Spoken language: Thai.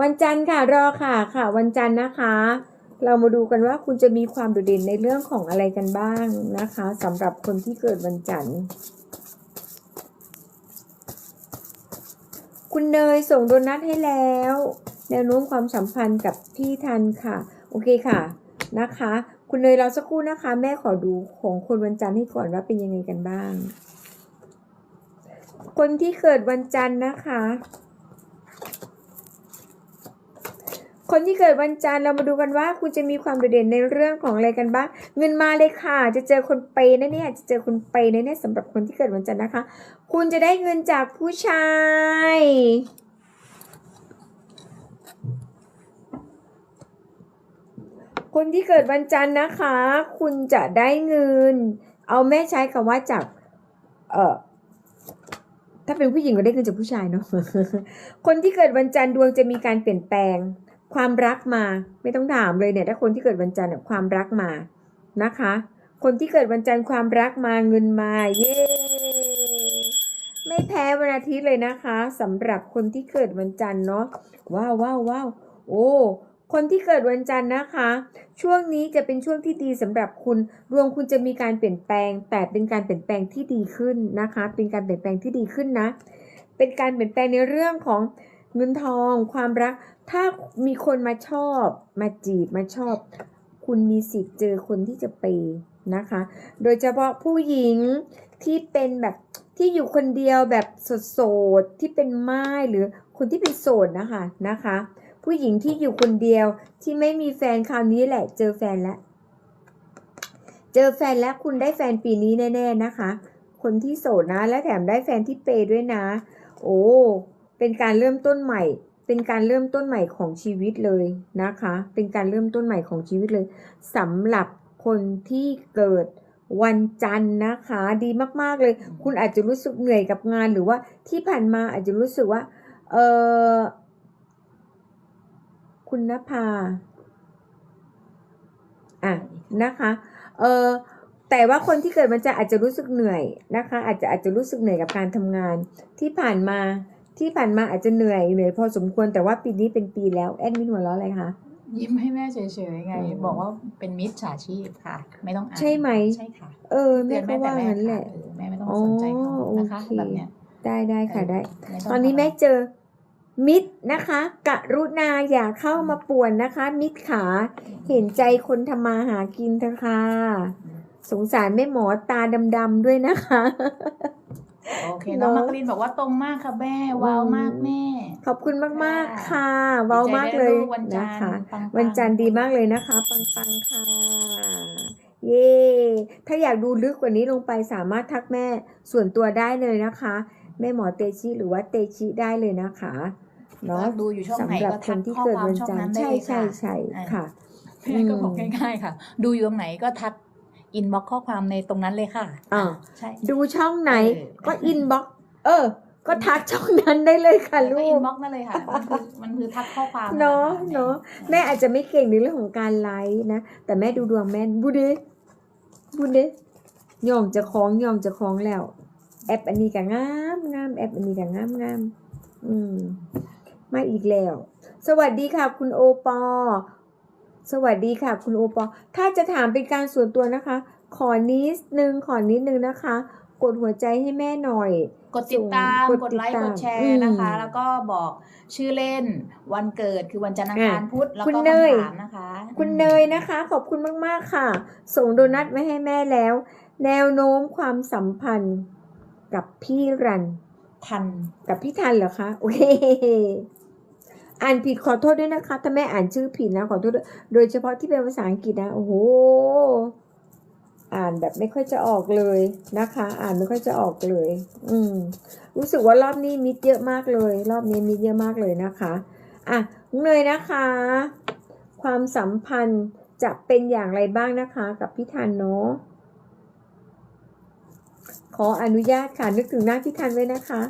วันจันทร์ค่ะรอค่ะค่ะ วันจันทร์นะคะ เรามาดูกันว่าคุณจะมีความโดดเด่นในเรื่องของอะไรกันบ้างนะคะสำหรับคนที่เกิดวันจันทร์ คุณเนยส่งโดนัทให้แล้ว แนวโน้มความสัมพันธ์กับพี่ทันค่ะ โอเคค่ะนะคะ คุณเนยเราสักครู่นะคะ แม่ขอดูของคนวันจันทร์ให้ก่อนว่าเป็นยังไงกันบ้าง คนที่เกิดวันจันทร์นะคะ คนที่เกิดวันจันทร์เรามาดูกันว่าคุณจะมีความโดดเด่นในเรื่องของอะไรกันบ้างเงินมาเลยค่ะ จะเจอคนเปย์นะเนี่ยจะเจอคนเปย์นะเนี่ยสำหรับคนที่เกิดวันจันทร์นะคะ คุณจะได้เงินจากผู้ชายคนที่เกิดวันจันทร์นะคะ คุณจะได้เงิน เอาแม่ใช้คำว่าจาก เอ่อ ถ้าเป็นผู้หญิงก็ได้เงินจากผู้ชายเนาะ คนที่เกิดวันจันทร์ดวงจะมีการเปลี่ยนแปลง ความรักมาไม่ต้องถามเลยเนี่ยถ้าคนที่เกิดวันจันทร์เนี่ยความรักมานะคะ คนที่เกิดวันจันทร์ความรักมาเงินมาเย้ไม่แพ้วันอาทิตย์เลยนะคะสำหรับคนที่เกิดวันจันทร์เนาะว้าวว้าวว้าวโอ้คนที่เกิดวันจันทร์นะคะ ช่วงนี้จะเป็นช่วงที่ดีสำหรับคุณดวงคุณจะมีการเปลี่ยนแปลง แต่เป็นการเปลี่ยนแปลงที่ดีขึ้นนะคะ เป็นการเปลี่ยนแปลงที่ดีขึ้นนะ เป็นการเปลี่ยนแปลงในเรื่องของ เงินทองความรัก ถ้ามีคนมาชอบ มาจีบมาชอบ คุณมีสิทธิ์เจอคนที่จะเปย์นะคะ โดยเฉพาะผู้หญิงที่เป็นแบบที่อยู่คนเดียวแบบโสดๆที่เป็นไม้หรือคนที่เป็นโสดนะคะนะคะ ผู้หญิงที่อยู่คนเดียวที่ไม่มีแฟนคราวนี้แหละ เจอแฟนแล้วเจอแฟนแล้วคุณได้แฟนปีนี้แน่ ๆนะคะ คนที่โสดนะ และแถมได้แฟนที่เปย์ด้วยนะ โอ้ เป็นการเริ่มต้นใหม่ เป็นการเริ่มต้นใหม่ของชีวิตเลยนะคะ เป็นการเริ่มต้นใหม่ของชีวิตเลยสำหรับคนที่เกิดวันจันทร์นะคะ ดีมาก ๆ เลย คุณอาจจะรู้สึกเหนื่อยกับงานหรือว่าที่ผ่านมาอาจจะรู้สึกว่า เออคุณนภาอะนะคะเออแต่ว่าคนที่เกิดวันจันทร์อาจจะรู้สึกเหนื่อยนะคะ อาจจะอาจจะรู้สึกเหนื่อยกับการทำงานที่ผ่านมา ที่ผ่านมาอาจจะเหนื่อยเหนื่อยพอสมควรแต่ว่าปีนี้เป็นปีแล้วแอดมินหัวเราะอะไรคะ ยิ้มให้แม่เฉยๆไงอืมบอกว่าเป็นมิจฉาชีพค่ะ ไม่ต้องอ่านใช่ไหมใช่ค่ะ เออเตืแม่อนก็แม่แต่ว่าแรกงั้นแหค่ะละเออแม่ไม่ต้องสนใจเขาอ๋อนะคะโอเคแบบเนี้ยได้ได้ค่ะได้ไม่งตอนนี้ทำะไรแม่เจอมิตรนะคะกรุณาอย่าเข้ามาป่วนนะคะ มิตรขาเห็นใจคนทำมาหากินเถอะค่ะ สงสารแม่หมอตาดำๆด้วยนะคะ โอเคเนน้องอะมักลินบอกว่าตรงมากค่ะแม่ว้าวมากแม่ ขอบคุณมากๆค่ะค่ะเว้ามากเลยดีใจได้ลูกวันจันนะทร์คะปังๆวันจันทร์ดีมากเลยนะคะปังๆค่ะ เย้ถ้าอยากดูลึกกว่านี้ลงไปสามารถทักแม่ส่วนตัวได้เลยนะคะ แม่หมอเตชิหรือว่าเตชิได้เลยนะคะเนาะดูอยู่ช่องไหนสำหรับก็คทันกที่ข้อเกิดความวันช่องจันทนั้นร์ได้ใช่เลยใช่ค่ะใช่ค่ะแม่ก็บอกอืมง่ายๆค่ะ ดูอยู่ตรงไหนก็ทัก อินบ็อกข้อความในตรงนั้นเลยค่ะอ่าใช่ดูช่องไหนเออก็อินบ็อกเออ ก็ทักช่องนั้นได้เลยค่ะแล้วลูก็อิกนบ็อกนั่นเลยค่ะ มันคือมันคือทักข้อความเนาะค่เนาะแม่อาจจะไม่เก่งในเรื่องของการไลฟ์นะ แต่แม่ดูดวงแม่นบูเดบูเดยอมจะคล้องยอมจะคล้องแล้ว แอปอันนี้ก็งามงามแอปอันนี้ก็งามงามอืมมาอีกแล้ว สวัสดีค่ะ คุณโอปอ สวัสดีค่ะ คุณโอปอ ถ้าจะถามเป็นการส่วนตัวนะคะ ขอนิดนึงขอนิดนึงนะคะ กดหัวใจให้แม่หน่อย กดติดตาม กดกดไลติดค์ตามกดแชอืร์มนะคะ แล้วก็บอกชื่อเล่น วันเกิดคือวันจันทร์อังคารอะพุธแล้วคุณก็เนยคำถามนะคะ คุณอืมเนยนะคะ ขอบคุณมาก ๆ ค่ะ ส่งโดนัทไว้ให้แม่แล้ว แนวโน้มความสัมพันธ์กับพี่รัน ทัน กับพี่ทันเหรอคะ โอเค อ่านผิดขอโทษด้วยนะคะ ถ้าแม่อ่านชื่อผิดนะขอโทษด้วยโดยเฉพาะที่เป็นภาษาอังกฤษนะโอ้โหอ่านแบบไม่ค่อยจะออกเลยนะคะ อ่านไม่ค่อยจะออกเลย อืม รู้สึกว่ารอบนี้มิดเยอะมากเลย รอบนี้มิดเยอะมากเลยนะคะอะเนยนะคะ ความสัมพันธ์จะเป็นอย่างไรบ้างนะคะ กับพี่ทันเนาะขออนุญาตค่ะนึกถึงหน้าพี่ทันไว้นะคะ